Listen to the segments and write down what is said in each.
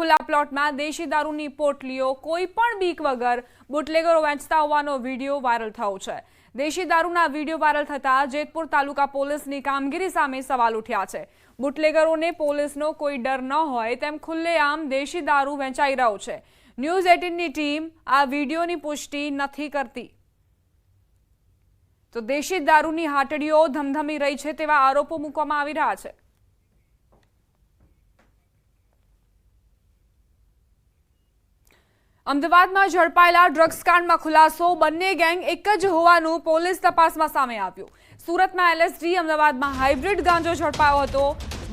ખુલ્લા પ્લોટમાં દેશી દારૂની પોટલીઓ, કોઈ પણ બીક વગર બુટલેગરો વેચતા હોવાનો વીડિયો વાયરલ થયો છે. દેશી દારૂના વીડિયો વાયરલ થતા જેતપુર તાલુકા પોલીસની કામગીરી સામે સવાલ ઉઠ્યા છે. બુટલેગરોને પોલીસનો કોઈ ડર ન હોય તેમ ખુલ્લેઆમ દેશી દારૂ વેચાઈ રહ્યો છે. ન્યૂઝ એટીનની ટીમ આ વિડીયોની પુષ્ટિ નથી કરતી. તો દેશી દારૂની હાટડીઓ ધમધમી રહી છે તેવા આરોપો મૂકવામાં આવી રહ્યા છે. અમદાવાદમાં ઝડપાયેલા ડ્રગ્સ કાંડમાં ખુલાસો, બંને ગેંગ એક જ હોવાનું પોલીસ તપાસમાં સામે આવ્યું. સુરતમાં એલએસડી અમદાવાદમાં હાઇબ્રિડ ગાંજો ઝડપાયો હતો.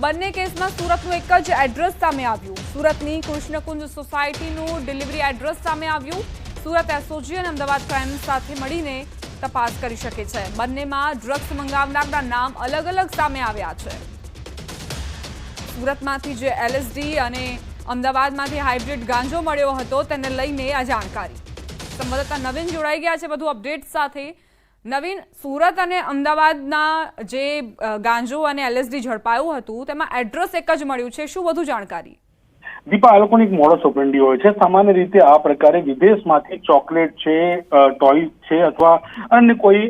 બંને કેસમાં સુરતનું એક જ એડ્રેસ સામે આવ્યું. સુરતની કૃષ્ણકુંજ સોસાયટીનું ડિલિવરી એડ્રેસ સામે આવ્યું. સુરત એસઓજી અને અમદાવાદ ક્રાઇમ સાથે મળીને તપાસ કરી શકે છે. બંનેમાં ડ્રગ્સ મંગાવનારના નામ અલગ અલગ સામે આવ્યા છે. સુરતમાંથી જે એલએસડી અને અમદાવાદમાંથી હાઇબ્રિડ ગાંજો મળ્યો હતો, તેને લઈને આ જાણકારી. સંવાદદાતા નવીન જોડાઈ ગયા છે વધુ અપડેટ સાથે. નવીન, સુરત અને અમદાવાદના જે ગાંજો અને એલએસડી ઝડપાયું હતું, તેમાં એડ્રેસ એક જ મળ્યું છે. શું વધુ જાણકારી? દીપા, આ લોકોની એક મોડસ ઓપરેન્ડી હોય છે. સામાન્ય રીતે આ પ્રકારે વિદેશમાંથી ચોકલેટ છે ટોય છે અથવા અન્ય કોઈ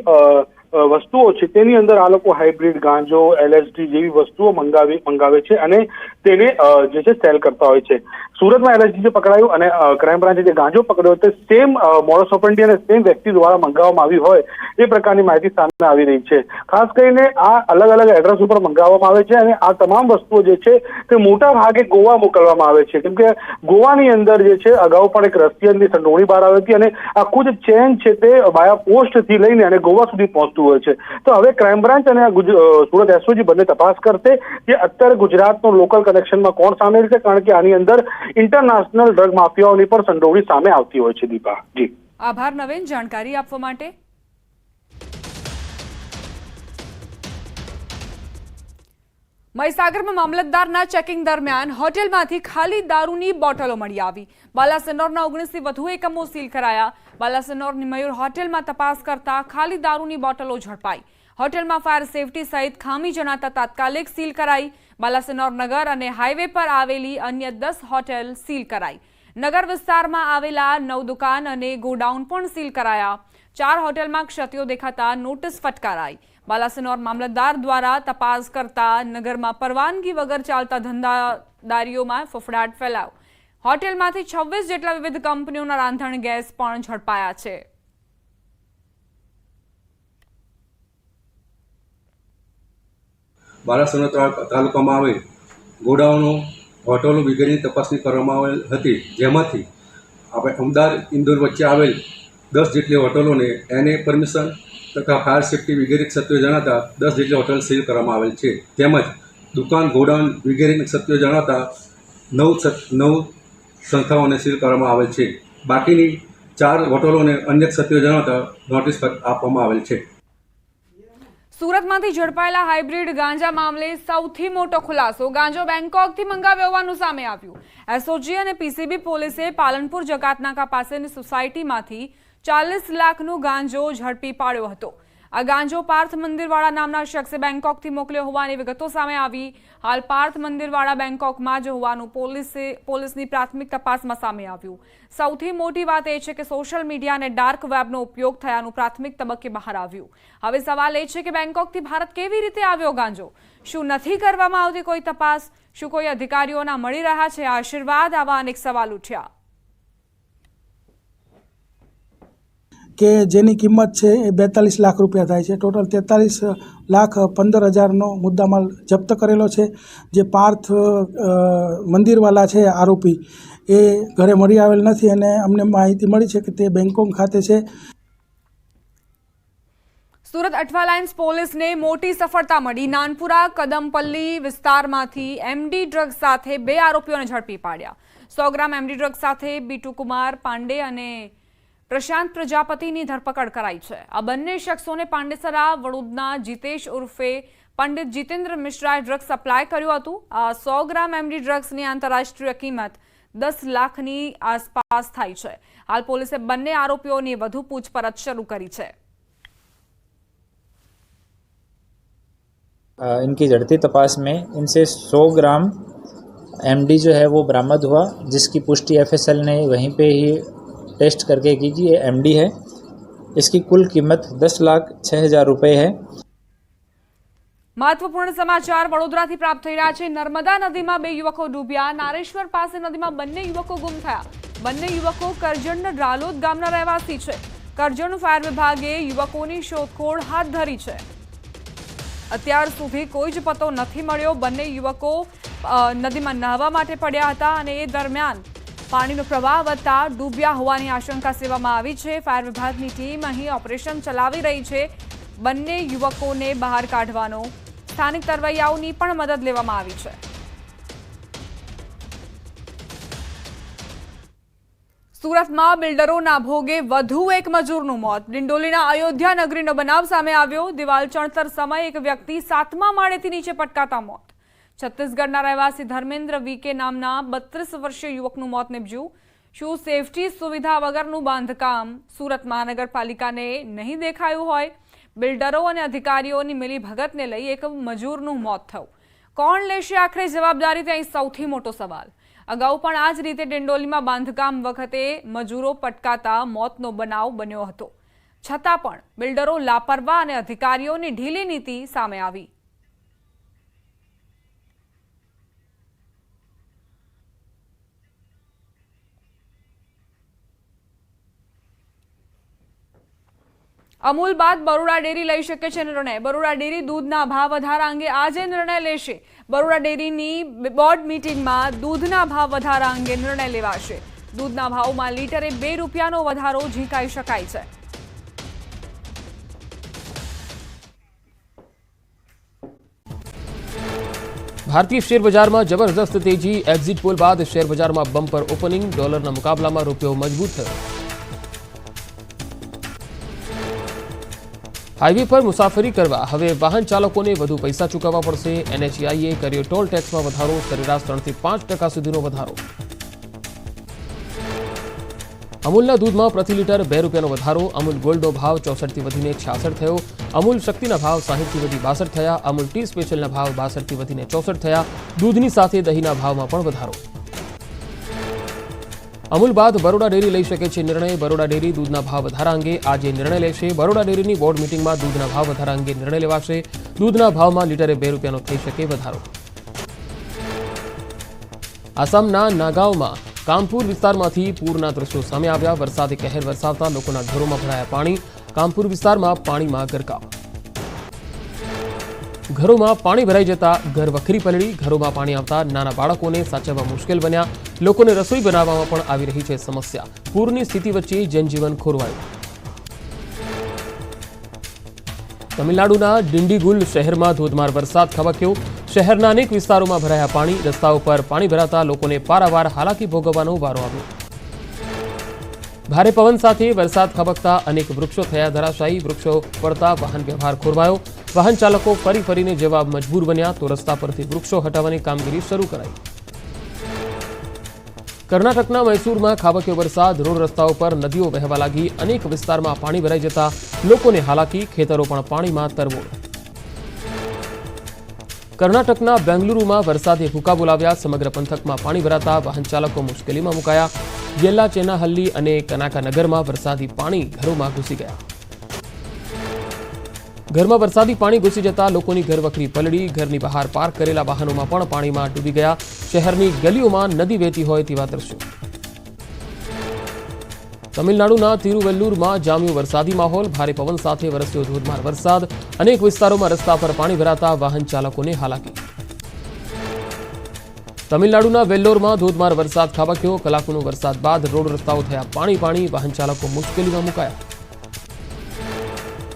વસ્તુઓ છે, તેની અંદર આ લોકો હાઇબ્રિડ ગાંજો એલએસડી જેવી વસ્તુઓ મંગાવી, મંગાવે છે અને તેને જે છે સેલ કરતા હોય છે. સુરતમાં એલએસડી જે પકડાયું અને ક્રાઇમ બ્રાન્ચે જે ગાંજો પકડ્યો તે સેમ મોડસ ઓપરેન્ડી અને સેમ વ્યક્તિ દ્વારા મંગાવવામાં આવી હોય, એ પ્રકારની માહિતી સામે આવી રહી છે. ખાસ કરીને આ અલગ અલગ એડ્રેસ ઉપર મંગાવવામાં આવે છે અને આ તમામ વસ્તુઓ જે છે, તે મોટા ભાગે ગોવા મોકલવામાં આવે છે. કેમ કે ગોવાની અંદર જે છે, અગાઉ પણ એક રશિયનની સંડોવણી બહાર આવી હતી અને આખું જે ચેન છે તે બાયા પોસ્ટથી લઈને અને ગોવા સુધી પહોંચતું હોય છે. તો હવે ક્રાઇમ બ્રાન્ચ અને સુરત એસઓજી બંને તપાસ કરશે કે અત્યારે ગુજરાતનું લોકલ કનેક્શનમાં કોણ સામેલ છે? કારણ કે આની અંદર ઇન્ટરનેશનલ ડ્રગ માફિયાઓની પણ સંડોવણી સામે આવતી હોય છે દીપા. જી. આભાર નવીન, જાણકારી આપવા માટે. મહીસાગરમાં મામલતદારના ચેકિંગ દરમિયાન હોટેલમાંથી ખાલી દારૂની બોટલો મળી આવી. બાલાસનોરના ઓગણીસથી વધુ એકમો સીલ કરાયા. બાલાસનોરની મયુર હોટેલમાં તપાસ કરતા ખાલી દારૂની બોટલો ઝડપાઈ. હોટેલમાં ફાયર સેફટી સહિત ખામી જણાતા તાત્કાલિક સીલ કરાઈ. બાલાસનોર નગર અને હાઈવે પર આવેલી અન્ય દસ હોટેલ સીલ કરાઈ. નગર વિસ્તારમાં આવેલા નવ દુકાન અને ગોડાઉન પણ સીલ કરાયા. ચાર હોટેલમાં ક્ષતિઓ દેખાતા નોટિસ ફટકારાઈ. બાલાસિનોર મામલતદાર દ્વારા તપાસ કરતા નગરમાં પરવાનગી વગર ચાલતા ધંધાદારીઓમાં ફફડાટ ફેલાવ. હોટેલમાંથી છવ્વીસ જેટલા વિવિધ કંપનીઓના રાંધણ ગેસ પણ ઝડપાયા છે. બાલાસોના તાલુકામાં આવેલ ગોડાઉનો હોટલો વગેરેની તપાસણી કરવામાં આવેલ હતી. જેમાંથી આપણે અમદાવાદ, ઇન્દોર વચ્ચે આવેલ દસ જેટલી હોટલોને એને પરમિશન તથા ફાયર સેફટી વગેરે ક્ષતિઓ જણાતા દસ જેટલી હોટલ સીલ કરવામાં આવેલ છે. તેમજ દુકાન, ગોડાઉન વગેરેની ક્ષતિઓ જણાતા નવ નવ સંસ્થાઓને સીલ કરવામાં આવેલ છે. બાકીની ચાર હોટલોને અન્ય ક્ષતિઓ જણાતા નોટિસ આપવામાં આવેલ છે. સુરતમાંથી ઝડપાયેલા હાઇબ્રિડ ગાંજા મામલે સૌથી મોટો ખુલાસો ગાંજો બેંકોકથી મંગાવ્યો હોવાનું સામે આવ્યું. એસઓજી અને પીસીબી પોલીસે પાલનપુર જકાતનાકા પાસેની સોસાયટીમાંથી ચાલીસ લાખનું ગાંજો ઝડપી પાડ્યો હતો. આ ગાંજો પાર્થ મંદિરવાળા નામના શખ્સે બેંકોકથી મોકલ્યો હોવાની વિગતો સામે આવી. હાલ પાર્થ મંદિરવાળા બેંકોકમાં જ હોવાનું પોલીસે, પોલીસની પ્રાથમિક તપાસમાં સામે આવ્યું. સૌથી મોટી વાત એ છે કે સોશિયલ મીડિયા અને ડાર્ક વેબનો ઉપયોગ થયાનું પ્રાથમિક તબક્કે બહાર આવ્યું. હવે સવાલ એ છે કે બેંકોકથી ભારત કેવી રીતે આવ્યો ગાંજો? શું નથી કરવામાં આવતી કોઈ તપાસ? શું કોઈ અધિકારીઓના મળી રહ્યા છે? આશીર્વાદ આવા અનેક સવાલ ઉઠ્યા. કે જેની કિંમત છે એ બેતાલીસ લાખ રૂપિયા થાય છે. ટોટલ તેતાલીસ લાખ પંદર હજારનો મુદ્દામાલ જપ્ત કરેલો છે. જે પાર્થ મંદિરવાલા છે, આરોપી, એ ઘરે મળી આવેલ નથી અને અમને માહિતી મળી છે કે તે બેંકોક ખાતે છે. સુરત અઠવાલાઇન્સ પોલીસને મોટી સફળતા મળી. નાનપુરા, કદમપલ્લી વિસ્તારમાંથી એમડી ડ્રગ્સ સાથે બે આરોપીઓને ઝડપી પાડ્યા. સો ગ્રામ એમડી ડ્રગ્સ સાથે બીટુ કુમાર પાંડે અને પ્રશાંત પ્રજાપતિની ધરપકડ કરાઈ છે આ બંને શખ્સોને પાંડેસરા વડોદના જીતેશ ઉર્ફે પંડિત જીતેન્દ્ર મિશ્રાએ ડ્રગ્સ સપ્લાય કર્યું હતું આ સો ગ્રામ એમડી ડ્રગ્સની આંતરરાષ્ટ્રીય કિંમત દસ લાખની આસપાસ થાય છે હાલ પોલીસે બંને આરોપીઓની વધુ પૂછપરછ શરૂ કરી છે अ, इनकी जड़ती तपास में इनसे 100 ग्राम एमडी जो है वो बरामद हुआ जिसकी पुष्टि एफएसएल ने वहीं पे ही टेस्ट करके की कि ये एमडी है इसकी कुल कीमत दस लाख छः हज़ार रुपये है મહત્વપૂર્ણ સમાચાર વડોદરાથી પ્રાપ્ત થઈ રહ્યા છે નર્મદા નદીમાં બે યુવકો ડૂબ્યા નારેશ્વર પાસે નદીમાં બંને યુવકો ગુમ થયા બંને યુવકો કરજણ રાલોદ ગામના રહેવાસી છે કરજણ ફાયર વિભાગે યુવકોની શોધખોળ હાથ ધરી છે અત્યાર સુધી કોઈ જ પતો નથી મળ્યો બંને યુવકો અ, નદીમાં નહાવા માટે પડ્યા હતા અને એ દરમિયાન પાણીનો પ્રવાહ વધતા ડૂબ્યા હોવાની આશંકા સેવામાં આવી છે. ફાયર વિભાગની ટીમ અહીં ઓપરેશન ચલાવી રહી છે. બંને યુવકોને બહાર કાઢવાનો સ્થાનિક તરવૈયાઓની પણ મદદ લેવામાં આવી છે. સુરતમાં બિલ્ડરોના ભોગે વધુ એક મજૂરનું મોત. ડિંડોલીના અયોધ્યા નગરીનો બનાવ સામે આવ્યો. દિવાલ ચણતર સમયે એક વ્યક્તિ સાતમા માળેથી નીચે પટકાતા મોત. છત્તીસગઢના રહેવાસી ધર્મેન્દ્ર વીકે નામના બત્રીસ વર્ષીય યુવકનું મોત નીપજ્યું. શું સેફટી સુવિધા વગરનું બાંધકામ સુરત મહાનગરપાલિકાને નહીં દેખાયું હોય? બિલ્ડરો અને અધિકારીઓની મિલીભગતને લઈ એક મજૂરનું મોત થયું. કોણ લેશે આખરે જવાબદારી? ત્યાં સૌથી મોટો સવાલ. અગાઉ પણ આ જ રીતે ડિંડોલીમાં બાંધકામ વખતે મજૂરો પટકાતા મોતનો બનાવ બન્યો હતો. છતાં પણ બિલ્ડરો લાપરવાહ અને અધિકારીઓની ઢીલી નીતિ સામે આવી. અમૂલ બાદ બરોડા ડેરી લઈ શકે છે નિર્ણય. બરોડા ડેરી દૂધના ભાવ વધારા અંગે આજે નિર્ણય લેશે. બરોડા ડેરીની બોર્ડ મીટિંગમાં દૂધના ભાવ વધારા અંગે નિર્ણય લેવાશે. દૂધના ભાવમાં લીટરે બે રૂપિયાનો વધારો ઝીંકાઈ શકાય છે. ભારતીય શેર બજારમાં જબરદસ્ત તેજી. એક્ઝિટ પોલ બાદ શેર બજારમાં બમ્પર ઓપનિંગ ડોલરના મુકાબલામાં રૂપિયો મજબૂત થયો. હાઈવે પર મુસાફરી કરવા હવે વાહન ચાલકોને વધુ પૈસા ચૂકવવા પડશે. એનએચઆઈએ કર્યો ટોલ ટેક્સમાં વધારો, સરેરાશ ત્રણથી પાંચ ટકા સુધીનો વધારો. અમૂલના દૂધમાં પ્રતિ લીટર બે રૂપિયાનો વધારો. અમૂલ ગોલ્ડનો ભાવ ચોસઠથી વધીને છાસઠ થયો. અમૂલ શક્તિના ભાવ સાહીઠથી વધી બાસઠ થયા. અમૂલ ટી સ્પેશિયલના ભાવ બાસઠથી વધીને ચોસઠ થયા. દૂધની સાથે દહીંના ભાવમાં પણ વધારો. અમૂલ બાદ બરોડા ડેરી લઈ શકે છે નિર્ણય. બરોડા ડેરી દૂધના ભાવ વધારા અંગે આજે નિર્ણય લેશે. બરોડા ડેરીની બોર્ડ મિટિંગમાં દૂધના ભાવ વધારા અંગે નિર્ણય લેવાશે. દૂધના ભાવમાં લીટરે બે રૂપિયાનો થઈ શકે વધારો. આસામના નાગાવમાં કામપુર વિસ્તારમાંથી પૂરના દ્રશ્યો સામે આવ્યા. વરસાદે કહેર વરસાવતા લોકોના ઘરોમાં ભરાયા પાણી. કામપુર વિસ્તારમાં પાણીમાં ગરકાવ. ઘરોમાં પાણી ભરાઈ જતા ઘર વખરી પલળી. ઘરોમાં પાણી આવતા નાના બાળકોને સાચવવા મુશ્કેલ બન્યા. લોકોને રસોઈ બનાવવામાં પણ આવી રહી છે સમસ્યા. પૂરની સ્થિતિ વચ્ચે જનજીવન ખોરવાયું. તમિલનાડુના ડિંડીગુલ શહેરમાં ધોધમાર વરસાદ ખબક્યો શહેરના અનેક વિસ્તારોમાં ભરાયા પાણી. રસ્તાઓ પર પાણી ભરાતા લોકોને પારાવાર હાલાકી ભોગવવાનો વારો આવ્યો. ભારે પવન સાથે વરસાદ ખબકતા અનેક વૃક્ષો થયા ધરાશાયી. વૃક્ષો પડતા વાહન વ્યવહાર ખોરવાયો. વાહન ચાલકો ફરી ફરીને જવાબ મજબૂર બન્યા તો રસ્તા પરથી વૃક્ષો હટાવવાની કામગીરી શરૂ કરાઈ. કર્ણાટકના મૈસૂરમાં ખાબક્યો વરસાદ, રોડ રસ્તાઓ પર નદીઓ વહેવા લાગી, અનેક વિસ્તારમાં પાણી ભરાઈ જતા લોકોને હાલાકી, ખેતરો પણ પાણીમાં તરબોળ કર્ણાટકના બેંગલુરુમાં વરસાદે ભૂકા બોલાવ્યા, સમગ્ર પંથકમાં પાણી ભરાતા વાહન ચાલકો મુશ્કેલીમાં મુકાયા. યેલ્લા ચેનાહલ્લી અને કનાકાનગરમાં વરસાદી પાણી ઘરોમાં ઘૂસી ગયા. ઘરમાં વરસાદી પાણી ઘૂસી જતા લોકોની ઘરવખરી પલળી, ઘરની બહાર પાર્ક કરેલા વાહનોમાં પણ પાણીમાં ડૂબી ગયા. શહેરની ગલીઓમાં નદી વહેતી હોય તેવા દ્રશ્યો. તમિલનાડુના તિરુવેલ્લુરમાં જામ્યો વરસાદી માહોલ. ભારે પવન સાથે વરસ્યો ધોધમાર વરસાદ. અનેક વિસ્તારોમાં રસ્તા પર પાણી ભરાતા વાહન ચાલકોને હાલાકી. તમિલનાડુના વેલ્લોરમાં ધોધમાર વરસાદ ખાબક્યો. કલાકોનો વરસાદ બાદ રોડ રસ્તાઓ થયા પાણી પાણી. વાહન ચાલકો મુશ્કેલીમાં મુકાયા.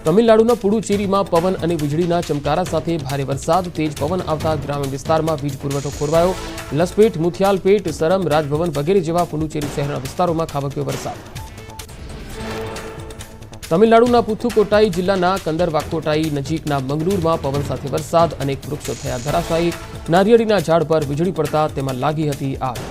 તમિલનાડુના પુડુચેરીમાં પવન અને વીજળીના ચમકારા સાથે ભારે વરસાદ. તેજ પવન આવતા ગ્રામીણ વિસ્તારમાં વીજ પુરવઠો ખોરવાયો. લસપેટ, મુથિયાલપેટ સરમ રાજભવન વગેરે જેવા પુડુચેરી શહેરના વિસ્તારોમાં ખાબક્યો વરસાદ. તમિલનાડુના પુથુકોટાઈ જિલ્લાના કંદરવાકોટાઈ નજીકના મંગલુરમાં પવન સાથે વરસાદ. અનેક વૃક્ષો થયા ધરાશાયી. નારિયેળીના ઝાડ પર વીજળી પડતા તેમાં લાગી હતી આગ.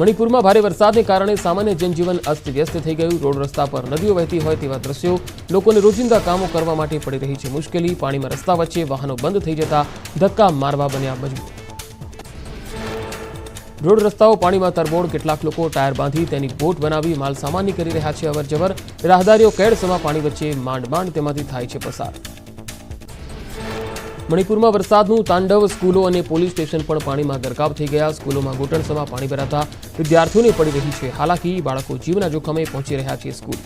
મણિપુરમાં ભારે વરસાદને કારણે સામાન્ય જનજીવન અસ્તવ્યસ્ત થઈ ગયું. રોડ રસ્તા પર નદીઓ વહેતી હોય તેવા દ્રશ્યો લોકોને રોજિંદા કામો કરવા માટે પડી રહી છે મુશ્કેલી. પાણીમાં રસ્તા વચ્ચે વાહનો બંધ થઈ જતા ધક્કા મારવા બન્યા મજબૂર રોડ રસ્તાઓ પાણીમાં તરબોળ. કેટલાક લોકો ટાયર બાંધી તેની બોટ બનાવી માલ સામાનની કરી રહ્યા છે અવરજવર. રાહદારીઓ કેડસમાં પાણી વચ્ચે માંડ માંડ તેમાંથી થાય છે પસાર. મણિપુરમાં વરસાદનું તાંડવ, સ્કૂલો અને પોલીસ સ્ટેશન પણ પાણીમાં ગરકાવ થઈ ગયા. સ્કૂલોમાં ઘૂંટણસમાં પાણી ભરાતા વિદ્યાર્થીઓને પડી રહી છે. હાલાકી, બાળકો જીવના જોખમે પહોંચી રહ્યા છે સ્કૂલ.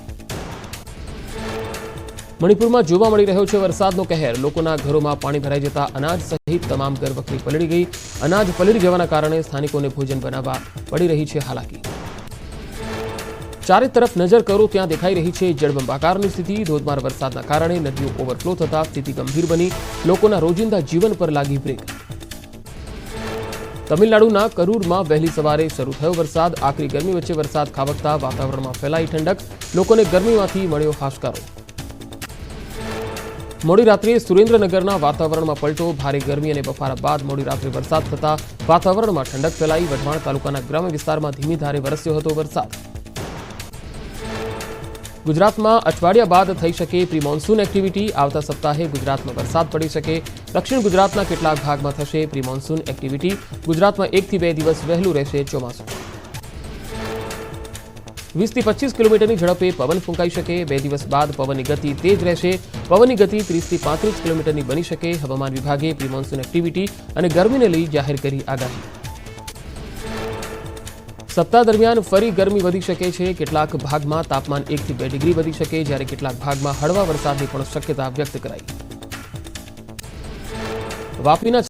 મણિપુરમાં જોવા મળી રહ્યો છે વરસાદનો કહેર. લોકોના ઘરોમાં પાણી ભરાઈ જતા અનાજ સહિત તમામ ઘરવખરી પલળી ગઈ. અનાજ પલળી જવાના કારણે સ્થાનિકોને ભોજન બનાવવા પડી રહી છે હાલાકી. ચારે તરફ નજર કરો, ત્યાં દેખાઈ રહી છે જળબંબાકારની સ્થિતિ. ધોધમાર વરસાદના કારણે નદીઓ ઓવરફ્લો થતા સ્થિતિ ગંભીર બની. લોકોના રોજિંદા જીવન પર લાગી બ્રેક તમિલનાડુના કરૂરમાં વહેલી સવારે શરૂ થયો વરસાદ. આકરી ગરમી વચ્ચે વરસાદ ખાબકતા વાતાવરણમાં ફેલાઈ ઠંડક. લોકોને ગરમીમાંથી મળ્યો હાશકારો. મોડી રાત્રે સુરેન્દ્રનગરના વાતાવરણમાં પલટો. ભારે ગરમી અને બફારા બાદ મોડી રાત્રે વરસાદ થતા વાતાવરણમાં ઠંડક ફેલાઈ. વઢવાણ તાલુકાના ગ્રામ્ય વિસ્તારમાં ધીમી ધારે વરસ્યો હતો વરસાદ. ગુજરાતમાં અઠવાડિયા બાદ થઈ શકે પ્રી મોન્સૂન એક્ટિવિટી. આવતા સપ્તાહે ગુજરાતમાં વરસાદ પડી શકે. દક્ષિણ ગુજરાતના કેટલાક ભાગમાં થશે પ્રી મોન્સૂન એક્ટિવિટી. ગુજરાતમાં એકથી બે દિવસ વહેલું રહેશે ચોમાસું. વીસથી પચીસ કિલોમીટરની ઝડપે પવન ફૂંકાઈ શકે. બે દિવસ બાદ પવનની ગતિ તેજ રહેશે. પવનની ગતિ ત્રીસથી પાંત્રીસ કિલોમીટરની બની શકે. હવામાન વિભાગે પ્રી મોન્સૂન એક્ટિવિટી અને ગરમીને લઈ જાહેર કરી આગાહી. સપ્તાહ દરમિયાન ફરી ગરમી વધી શકે છે. કેટલાક ભાગમાં તાપમાન એકથી બે ડિગ્રી વધી શકે. જ્યારે કેટલાક ભાગમાં હળવા વરસાદની પણ શક્યતા વ્યક્ત કરાઈ. વાપીના